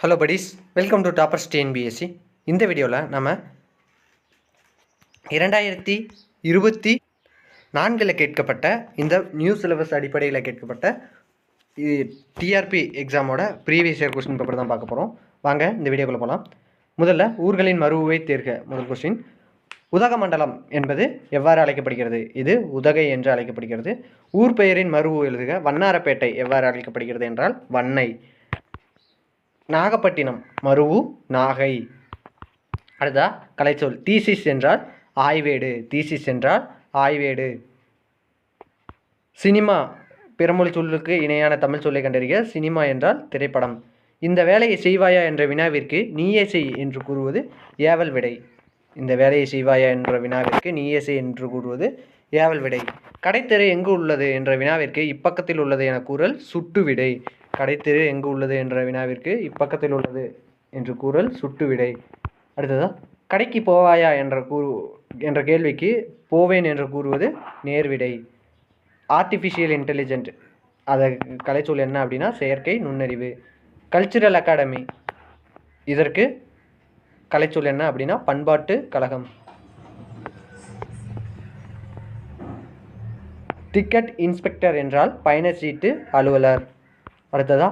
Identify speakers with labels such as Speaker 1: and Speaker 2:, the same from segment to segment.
Speaker 1: Hello buddies welcome to toppers TNPSC இந்த வீடியோவில் நம்ம இரண்டாயிரத்தி இருபத்தி நான்கில் கேட்கப்பட்ட இந்த நியூ சிலபஸ் அடிப்படையில் கேட்கப்பட்ட டிஆர்பி எக்ஸாமோட ப்ரீவியஸ் இயர் கொஸ்டின் பேப்பர் தான் பார்க்க போகிறோம் வாங்க இந்த வீடியோக்குள்ளே போகலாம் முதல்ல ஊர்களின் மறுவை தேர்க முதல் கொஸ்டின் உதகமண்டலம் என்பது எவ்வாறு அழைக்கப்படுகிறது? இது உதகை என்று அழைக்கப்படுகிறது. ஊர் பெயரின் மறுவு எழுதுக வண்ணாரப்பேட்டை எவ்வாறு அழைக்கப்படுகிறது என்றால் வண்ணை. நாகப்பட்டினம் மருவு நாகை. அடுத்தா கலைச்சொல். தீசிஸ் என்றால் ஆய்வேடு. தீசிஸ் என்றால் ஆய்வேடு. சினிமா பிறமொழி சொல்லுக்கு இணையான தமிழ் சொல்லை கண்டறிக. சினிமா என்றால் திரைப்படம். இந்த வேலையை செய்வாயா என்ற வினாவிற்கு நீயே செய் என்று கூறுவது ஏவல் விடை. இந்த வேலையை செய்வாயா என்ற வினாவிற்கு நீயே செய் என்று கூறுவது ஏவல் விடை. கடைத்தெரு எங்கு உள்ளது என்ற வினாவிற்கு இப்பக்கத்தில் உள்ளது என கூறல் சுட்டு விடை. கடைத்தெரு எங்கு உள்ளது என்ற வினாவிற்கு இப்பக்கத்தில் உள்ளது என்று கூறல் சுட்டு விடை. அடுத்ததா கடைக்கு போவாயா என்ற கூறு என்ற கேள்விக்கு போவேன் என்று கூறுவது நேர்விடை ஆர்டிஃபிஷியல் இன்டெலிஜென்ட் அதை கலைச்சொல் என்ன அப்படின்னா செயற்கை நுண்ணறிவு. கல்ச்சுரல் அகாடமி இதற்கு கலைச்சொல் என்ன அப்படின்னா பண்பாட்டு கழகம். டிக்கெட் இன்ஸ்பெக்டர் என்றால் பயணச்சீட்டு அலுவலர். அடுத்ததா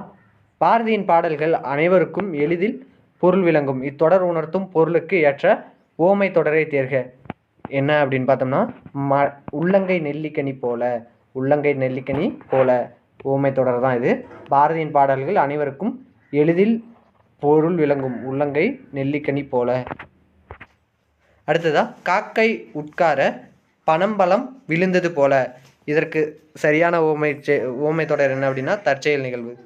Speaker 1: பாரதியின் பாடல்கள் அனைவருக்கும் எளிதில் பொருள் விளங்கும். இத்தொடர் உணர்த்தும் பொருளுக்கு ஏற்ற ஓமை தொடரை தேர்க. என்ன அப்படின்னு பார்த்தோம்னா ம உள்ளங்கை நெல்லிக்கனி போல உள்ளங்கை நெல்லிக்கனி போல ஓமை தொடர் தான் இது. பாரதியின் பாடல்கள் அனைவருக்கும் எளிதில் பொருள் விளங்கும். உள்ளங்கை நெல்லிக்கனி போல. அடுத்ததா காக்கை உட்கார பனம்பழம் விழுந்தது போல. இதற்கு சரியான ஓமை செ- ஓமை தொடர் என்ன அப்படின்னா தற்செயல் நிகழ்வு.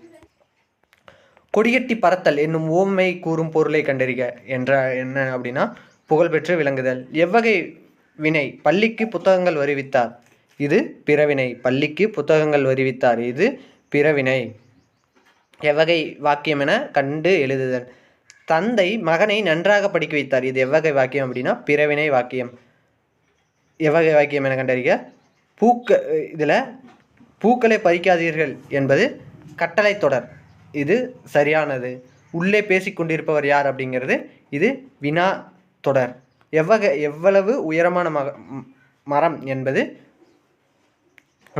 Speaker 1: கொடியட்டி பறத்தல் என்னும் ஓமை கூறும் பொருளை கண்டறிக என்ற என்ன அப்படின்னா புகழ்பெற்று விளங்குதல். எவ்வகை வினை பள்ளிக்கு புத்தகங்கள் வருவித்தார்? இது பிறவினை பள்ளிக்கு புத்தகங்கள் வருவித்தார். இது பிறவினை. எவ்வகை வாக்கியம் என கண்டு எழுதுதல். தந்தை மகனை நன்றாக படிக்க வைத்தார். இது எவ்வகை வாக்கியம் அப்படின்னா பிறவினை வாக்கியம். எவ்வகை வாக்கியம் என கண்டறிக. பூக்க இதில் பூக்களை பறிக்காதீர்கள் என்பது கட்டளை தொடர். இது சரியானது. உள்ளே பேசிக்கொண்டிருப்பவர் யார் அப்படிங்கிறது இது வினா தொடர். எவ்வகை எவ்வளவு உயரமான மக மரம் என்பது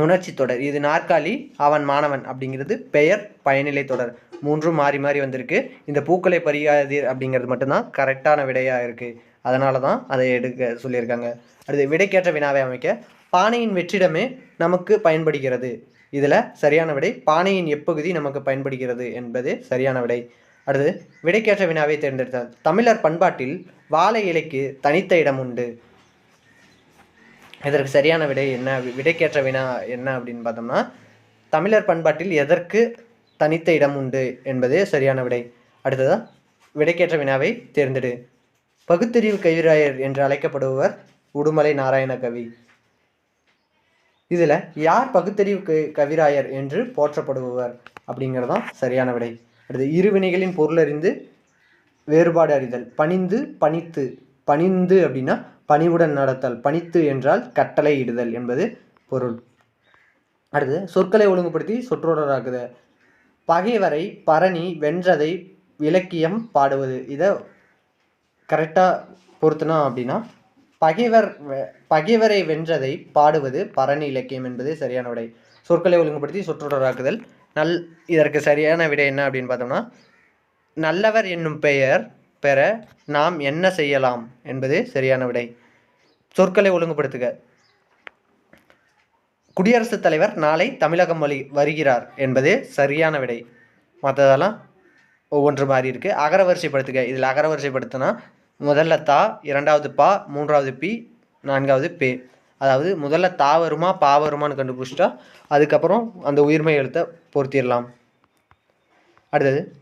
Speaker 1: உணர்ச்சி தொடர். இது நாற்காலி அவன் மாணவன் அப்படிங்கிறது பெயர் பயனிலை தொடர். மூன்றும் மாறி மாறி வந்திருக்கு. இந்த பூக்களை பறியாதீர் அப்படிங்கிறது மட்டும்தான் கரெக்டான விடையாக இருக்குது அதனால தான் அதை எடுக்க சொல்லியிருக்காங்க. அடுத்து விடைக்கேற்ற வினாவை அமைக்க பானையின் வெற்றிடமே நமக்கு பயன்படுகிறது. இதில் சரியான விடை பானையின் எப்பகுதி நமக்கு பயன்படுகிறது என்பது சரியான விடை. அடுத்து விடைக்கேற்ற வினாவை தேர்ந்தெடுத்தார் தமிழர் பண்பாட்டில் வாழை இலைக்கு தனித்த இடம் உண்டு. இதற்கு சரியான விடை என்ன விடைக்கேற்ற வினா என்ன அப்படின்னு பார்த்தோம்னா தமிழர் பண்பாட்டில் எதற்கு தனித்த இடம் உண்டு என்பதே சரியான விடை. அடுத்ததாக விடைக்கேற்ற வினாவை தேர்ந்தெடு. பகுத்தறிவு கவிராயர் என்று அழைக்கப்படுபவர் உடுமலை நாராயண கவி இதில் யார் பகுத்தறிவு க- கவிராயர் என்று போற்றப்படுபவர் அப்படிங்கிறதான் சரியான விடை. அடுத்து இருவினைகளின் பொருளறிந்து வேறுபாடு அறிதல். பணிந்து பணித்து. பணிந்து அப்படின்னா பணிவுடன் நடத்தல். பணித்து என்றால் கட்டளை இடுதல் என்பது பொருள். அடுத்து சொற்களை ஒழுங்குபடுத்தி சொற்றொடராக்குத பகைவரை பரணி வென்றதை இலக்கியம் பாடுவது. இதை கரெக்டாக பொருத்தினா அப்படின்னா பகைவர் வெ- பகைவரை வென்றதை பாடுவது பரணி இலக்கியம் என்பது சரியான விடை. சொற்களை ஒழுங்குபடுத்தி சொற்றொடராக்குதல். நல் இதற்கு சரியான விடை என்ன அப்படின்னு பார்த்தோம்னா நல்லவர் என்னும் பெயர் பெற நாம் என்ன செய்யலாம் என்பது சரியான விடை. சொற்களை ஒழுங்குபடுத்துக. குடியரசுத் தலைவர் நாளை தமிழகம் வழி வருகிறார் என்பது சரியான விடை. மற்றதெல்லாம் ஒவ்வொன்று மாறி இருக்குது அகரவரிசைப்படுத்துக. இதில் அகரவரிசைப்படுத்தினா முதல்ல தா இரண்டாவது பா மூன்றாவது பி நான்காவது பே. அதாவது முதல்ல தா வருமா பா வருமான்னு கண்டுபிடிச்சிட்டா அதுக்கப்புறம் அந்த உயிர்மை எழுத்தை பொருத்திடலாம் அடுத்தது.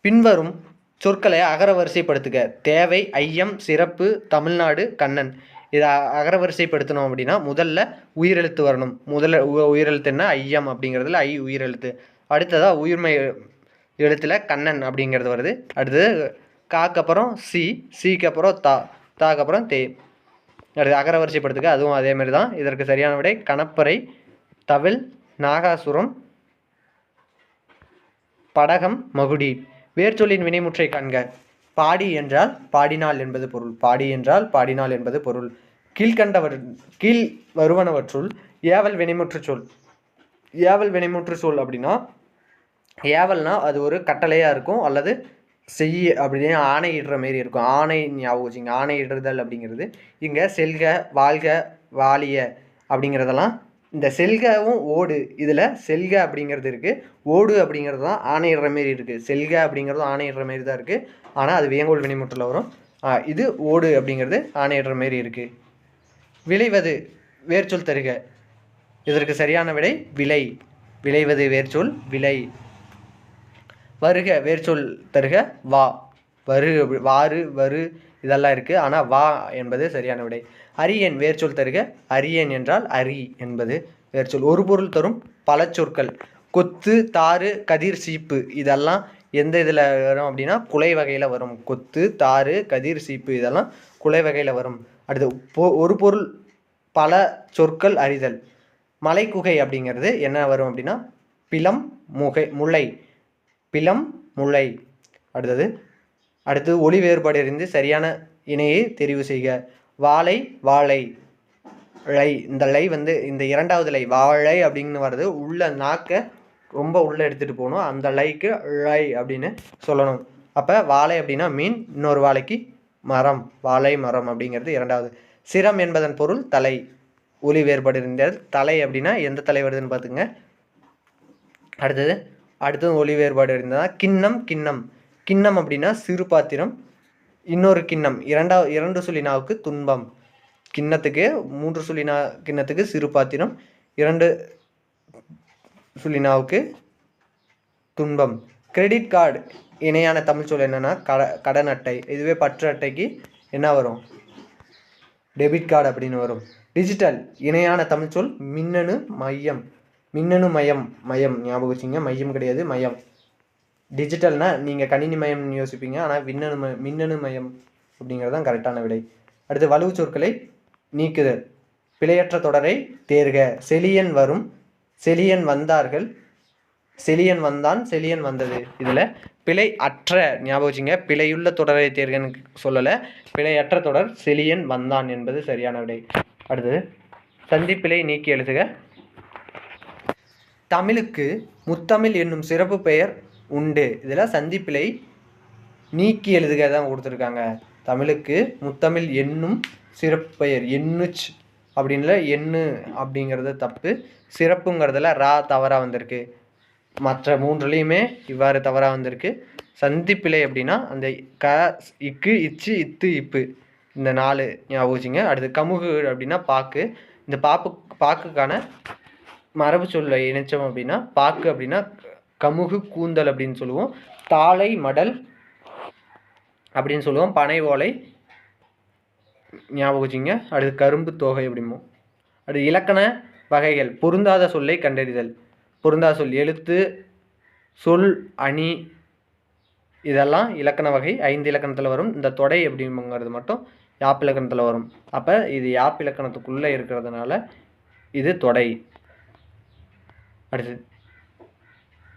Speaker 1: பின்வரும் சொற்களை அகரவரிசைப்படுத்துக தேவை ஐயம் சிறப்பு தமிழ்நாடு கண்ணன். இதை அ- அகரவரிசைப்படுத்தணும் அப்படின்னா முதல்ல உயிரெழுத்து வரணும். முதல்ல உ- உயிரெழுத்து என்ன? ஐயம் அப்படிங்கிறதுல ஐ உயிரெழுத்து. அடுத்ததாக உயிர்மை எழுத்தில் கண்ணன் அப்படிங்கிறது வருது. அடுத்தது காக்கு அப்புறம் சி சிக்கு அப்புறம் தா தாக்கு அப்புறம் தே. அடுத்து அகரவரிசைப்படுத்துக்க அதுவும் அதே மாதிரி தான். இதற்கு சரியான விடை கணப்பறை தவில் நாகாசுரம் படகம் மகுடி. வேர்ச்சொல்லின் வினைமுற்றை காண்க. பாடி என்றால் பாடினாள் என்பது பொருள். பாடி என்றால் பாடினால் என்பது பொருள். கீழ்கண்டவர் கீழ் வருவனவற்றுள் ஏவல் வினைமுற்று சொல். ஏவல் வினைமுற்று சொல் அப்படின்னா ஏவல்னா அது ஒரு கட்டளையாக இருக்கும் அல்லது செய்ய அப்படின்னு ஆணையிடுற மாரி இருக்கும். ஆணை ஞாபகம் வச்சுங்க. ஆணையிடுதல் அப்படிங்கிறது இங்கே செல்க வாழ்க வாலிய அப்படிங்கிறதெல்லாம் இந்த செல்கவும் ஓடு. இதில் செல்க அப்படிங்கிறது இருக்குது ஓடு அப்படிங்கிறது தான் ஆணையிடுற மாரி இருக்குது செல்க அப்படிங்கிறதும் ஆணையிடுற மாரி தான் இருக்குது ஆனால் அது வேங்கோல் வினைமுற்றில் வரும். இது ஓடு அப்படிங்கிறது ஆணையிடுற மாரி இருக்குது விளைவது வேர்ச்சொல் தருக. இதற்கு சரியான விடை விலை. விளைவது வேர்ச்சொல் விலை. வருக வேர்ச்சொல் தருக வா. வரு வாரு வரு இதெல்லாம் இருக்குது ஆனால் வா என்பது சரியான விடை. அரியன் வேர்ச்சொல் தருக அரியன் என்றால் அரி என்பது வேர்ச்சொல் ஒரு பொருள் தரும் பல சொற்கள். கொத்து தாறு கதிர் சீப்பு இதெல்லாம் எந்த இதில் வரும் அப்படின்னா குலை வகையில் வரும். கொத்து தாறு கதிர் சீப்பு இதெல்லாம் குலை வகையில் வரும். அடுத்து ஒரு பொருள் பல சொற்கள் அறிதல். மலைக்குகை அப்படிங்கிறது என்ன வரும் அப்படின்னா பிலம் முகை முளை பிலம் முளை அடுத்தது அடுத்து ஒளி வேறுபாடு இருந்து சரியான இணையை தெரிவு செய்க. வாழை வாழை. ழை இந்த லை வந்து இந்த இரண்டாவது லை வாழை அப்படின்னு வர்றது உள்ள நாக்கை ரொம்ப உள்ளே எடுத்துகிட்டு போகணும். அந்த லைக்கு ழை அப்படின்னு சொல்லணும். அப்போ வாழை அப்படின்னா மீன் இன்னொரு வாழைக்கு மரம். வாழை மரம் அப்படிங்கிறது இரண்டாவது. சிரம் என்பதன் பொருள் தலை. ஒளி வேறுபாடு இருந்தது தலை அப்படின்னா எந்த தலை வருதுன்னு பார்த்துங்க அடுத்தது அடுத்தது ஒளி வேறுபாடு இருந்ததுன்னா கிண்ணம் கிண்ணம். கிண்ணம் அப்படின்னா சிறு பாத்திரம் இன்னொரு கிண்ணம் இரண்டா இரண்டு சுழினாவுக்கு துன்பம். கிண்ணத்துக்கு மூன்று சுழினா கிண்ணத்துக்கு சிறு பாத்திரம் இரண்டு சுழினாவுக்கு துன்பம். கிரெடிட் கார்டு இணையான தமிழ் சொல் என்னன்னா கட கடன் அட்டை. இதுவே பற்று அட்டைக்கு என்ன வரும்? டெபிட் கார்டு அப்படின்னு வரும். டிஜிட்டல் இணையான தமிழ் சொல் மின்னணு மையம். மின்னணு மயம் மயம் ஞாபகம் வச்சுங்க மையம் கிடையாது மயம். டிஜிட்டல்னா நீங்கள் கணினி மயம்னு யோசிப்பீங்க. ஆனால் மின்னணு ம மின்னணு மயம் அப்படிங்கிறது தான் கரெக்டான விடை. அடுத்து வலுவு சொற்களை நீக்குதல் பிழையற்ற தொடரை தேர்க. செலியன் வரும். செலியன் வந்தார்கள். செலியன் வந்தான் செலியன் வந்தது. இதில் பிழை அற்ற ஞாபகம் வச்சுங்க பிழையுள்ள தொடரை தேர்கன்னு சொல்லலை. பிழையற்ற தொடர் செலியன் வந்தான் என்பது சரியான விடை. அடுத்தது சந்திப்பிழை நீக்கி எழுதுக. தமிழுக்கு முத்தமிழ் என்னும் சிறப்பு பெயர் உண்டு. இதில் சந்திப்பிலை நீக்கி எழுதுக தான் கொடுத்துருக்காங்க. தமிழுக்கு முத்தமிழ் என்னும் சிறப்பு பெயர். எண்ணுச் அப்படின்ல எண்ணு அப்படிங்கிறது தப்பு. சிறப்புங்கிறதுல ரா தவறாக வந்திருக்கு. மற்ற மூன்றுலேயுமே இவ்வாறு தவறாக வந்திருக்கு. சந்திப்பிலை அப்படின்னா அந்த க இக்கு இச்சு இத்து இப்பு. இந்த நாலு ஞாபகம் வச்சுங்க. அடுத்து கமுகு அப்படின்னா பாக்கு. இந்த பாப்பு பாக்குக்கான மரபு சொல்ல இணைச்சோம் அப்படின்னா பாக்கு அப்படின்னா கமுகு கூந்தல் அப்படின்னு சொல்லுவோம். தாளை மடல் அப்படின்னு சொல்லுவோம். பனை ஓலை ஞாபகம் வச்சுங்க அடுத்து கரும்பு தோகை அப்படிமோ அடுத்து இலக்கண வகைகள். பொருந்தாத சொல்லை கண்டறிதல். பொருந்தாத சொல் எழுத்து சொல் அணி இதெல்லாம் இலக்கண வகை. ஐந்து இலக்கணத்தில் வரும். இந்த தொடை அப்படிங்கிறது மட்டும் யாப் இலக்கணத்தில் வரும். அப்போ இது யாப் இலக்கணத்துக்குள்ளே இருக்கிறதுனால இது தொடை. அடுத்து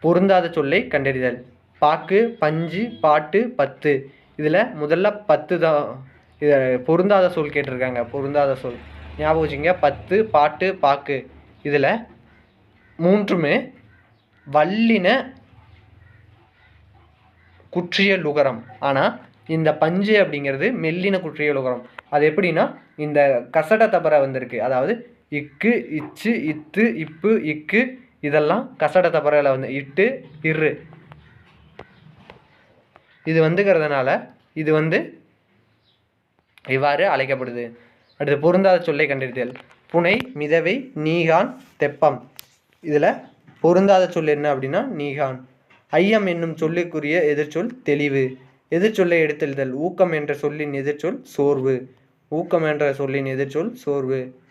Speaker 1: பொருந்தாத சொல்லை கண்டறிதல். பாக்கு பஞ்சு பாட்டு பத்து. இதில் முதல்ல பத்து தான் இதை பொருந்தாத சொல் கேட்டிருக்காங்க. பொருந்தாத சொல். ஞாபகம் வச்சுங்க பத்து பாட்டு பாக்கு. இதில் மூன்றுமே வல்லின குற்றிய லுகரம். ஆனால் இந்த பஞ்சு அப்படிங்கிறது மெல்லின குற்றிய லுகரம். அது எப்படின்னா இந்த கசட தபர வந்திருக்கு. அதாவது இக்கு இச்சு இத்து இப்பு இக்கு இதெல்லாம் கசடத்தை தபரையில் வந்து இட்டு இரு. இது வந்துக்கிறதுனால இது வந்து இவ்வாறு அழைக்கப்படுது. அடுத்து பொருந்தாத சொல்லை கண்டறிதல். புனை மிதவை நீகான் தெப்பம். இதில் பொருந்தாத சொல் என்ன அப்படின்னா நீகான். ஐயம் என்னும் சொல்லுக்குரிய எதிர்ச்சொல் தெளிவு. எதிர்ச்சொல்லை எடுத்தெழுதல். ஊக்கம் என்ற சொல்லின் எதிர்ச்சொல் சோர்வு. ஊக்கம் என்ற சொல்லின் எதிர்ச்சொல் சோர்வு.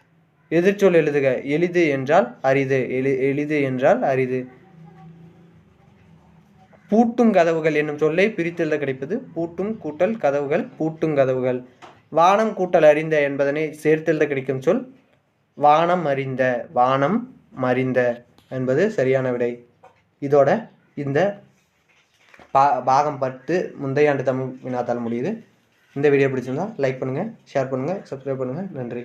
Speaker 1: எதிர்ச்சொல் எழுதுக. எளிது என்றால் அரிது. எளி எளிது என்றால் அரிது. பூட்டும் கதவுகள் என்னும் சொல்லை பிரித்தெழுத கிடைப்பது பூட்டும் கூட்டல் கதவுகள் பூட்டும் கதவுகள். வானம் கூட்டல் அறிந்த என்பதனை சேர்த்தெழுத கிடைக்கும் சொல் வானம் அறிந்த வானம் மறிந்த என்பது சரியான விடை. இதோட இந்த பா பாகம் பத்து முந்தைய ஆண்டு தமிழ் வினாத்தால் முடியுது. இந்த வீடியோ பிடிச்சிருந்தா லைக் பண்ணுங்கள் ஷேர் பண்ணுங்கள் சப்ஸ்கிரைப் பண்ணுங்கள் நன்றி.